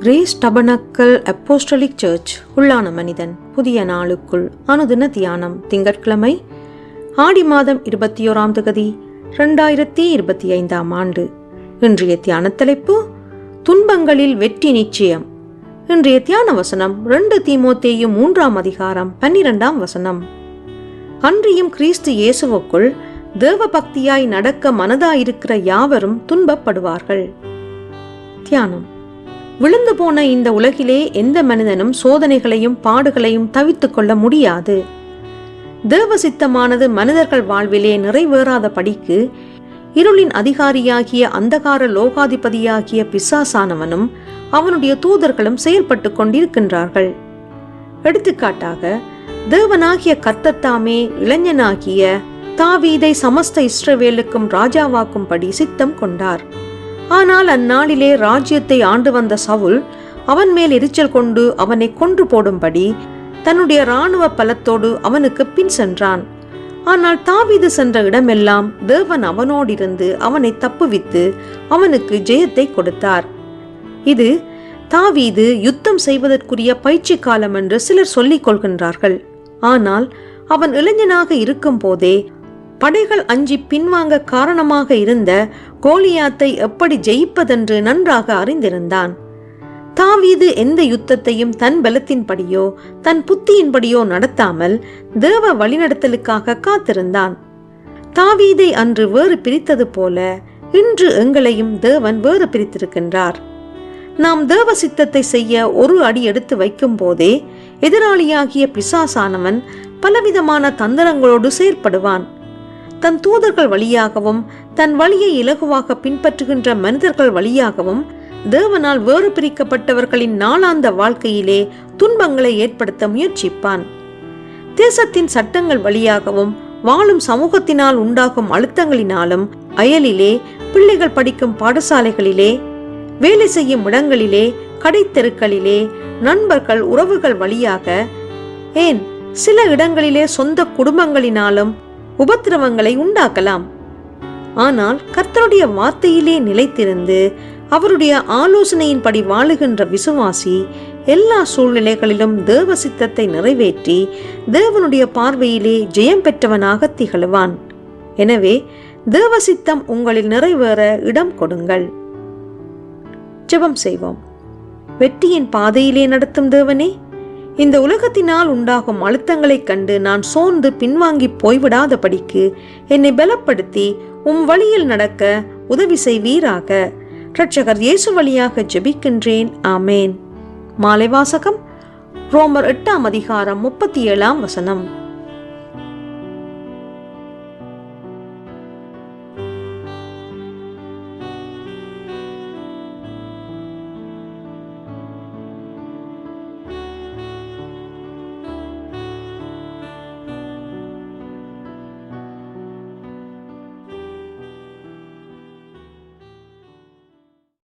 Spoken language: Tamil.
கிரேஸ் டபனக்கல் அப்போஸ்டலிக் சர்ச் உள்ளான மனிதன் புதிய நாளுக்குள் அனுதின தியானம் திங்கட்கிழமை ஆடி மாதம் இருபத்தி ஓராம் தகுதி ரெண்டாயிரத்தி இருபத்தி ஐந்தாம் ஆண்டு. இன்றைய தியான தலைப்பு துன்பங்களில் வெற்றி நிச்சயம். இன்றைய தியான வசனம் ரெண்டு தீமோத்தேயும் மூன்றாம் அதிகாரம் பன்னிரெண்டாம் வசனம். அன்றியும் கிறிஸ்து இயேசுவுக்குள் தேவ பக்தியாய் நடக்க மனதாயிருக்கிற யாவரும் துன்பப்படுவார்கள். தியானம். விழுந்து போன இந்த உலகிலே எந்த மனிதனும் சோதனைகளையும் பாடுகளையும் தவித்துக் கொள்ள முடியாது. தேவ சித்தமானது மனிதர்கள் வாழ்விலே நிறைவேறாத படிக்கு இருளின் அதிகாரியாகிய அந்தகார லோகாதிபதியாகிய பிசாசானவனும் அவனுடைய தூதர்களும் செயல்பட்டு கொண்டிருக்கின்றார்கள். எடுத்துக்காட்டாக தேவனாகிய கர்த்தத்தாமே இளைஞனாகிய தாவீதை சமஸ்த இஸ்ரவேலுக்கும் ராஜாவாக்கும்படி சித்தம் கொண்டார். ஆனால் அந்நாளிலே ராஜ்யத்தை ஆண்டு வந்த சவுல் அவன் மேல் எரிச்சல் கொண்டு அவனை கொன்று போடும்படி தன்னுடைய இராணுவ பலத்தோடு அவனுக்கு பின் சென்றான். ஆனால் தாவீது சென்ற இடமெல்லாம் தேவன் அவனோடிருந்து அவனை தப்புவித்து அவனுக்கு ஜெயத்தை கொடுத்தார். இது தாவீது யுத்தம் செய்வதற்குரிய பயிற்சி காலம் என்று சிலர் சொல்லிக் கொள்கின்றார்கள். ஆனால் அவன் இளைஞனாக இருக்கும் போதே படைகள் அஞ்சி பின்வாங்க காரணமாக இருந்த கோலியாத்தை எப்படி ஜெயிப்பதென்று நன்றாக அறிந்திருந்தான். தாவீது எந்த யுத்தத்தையும் தன் பலத்தின்படியோ தன் புத்தியின்படியோ நடத்தாமல் தேவ வழிநடத்தலுக்காக காத்திருந்தான். தாவீதை அன்று வேறு பிரித்தது போல இன்று எங்களையும் தேவன் வேறு பிரித்திருக்கின்றார். நாம் தேவ சித்தத்தை செய்ய ஒரு அடி எடுத்து வைக்கும் போதே எதிராளியாகிய பிசாசானவன் பலவிதமான தந்திரங்களோடு செயற்படுவான். தன் தூதர்கள் வழியாகவும் தன் வழியை இலகுவாக பின்பற்றுகின்ற மனிதர்கள் வழியாகவும் தேவனால் வேறு பிரிக்கப்பட்டவர்களின் நாளாந்த வாழ்க்கையிலே துன்பங்களை ஏற்படுத்த முயற்சிப்பான். தேசத்தின் சட்டங்கள் வழியாகவும் வாழும் சமூகத்தினால் உண்டாகும் அழுத்தங்களினாலும் அயலிலே பிள்ளைகள் படிக்கும் பாடசாலைகளிலே வேலை செய்யும் இடங்களிலே கடைத்தெருக்களிலே நண்பர்கள் உறவுகள் வழியாக ஏன் சில இடங்களிலே சொந்த குடும்பங்களினாலும் உபத்திரவங்களை உண்டாக்கலாம். ஆனால் கர்த்தருடைய வார்த்தையிலே நிலைத்திருந்து அவருடைய ஆலோசனையின்படி வாழுகின்ற விசுவாசி எல்லா சூழ்நிலைகளிலும் தேவ சித்தத்தை நிறைவேற்றி தேவனுடைய பார்வையிலே ஜெயம் பெற்றவனாக திகழுவான். எனவே தேவ சித்தம் உங்களில் நிறைவேற இடம் கொடுங்கள். ஜெபம் செய்வோம். வெற்றியின் பாதையிலே நடத்தும் தேவனே இந்த உலகத்தினால் உண்டாகும் அழுத்தங்களைக் கண்டு நான் சோர்ந்து பின்வாங்கி போய்விடாதபடிக்கு என்னை பலப்படுத்தி உம் வழியில் நடக்க உதவி செய்வீராக. இரட்சகர் இயேசு வழியாக ஜெபிக்கின்றேன். ஆமேன். மாலை வாசகம் ரோமர் எட்டாம் அதிகாரம் முப்பத்தி ஏழாம் வசனம்.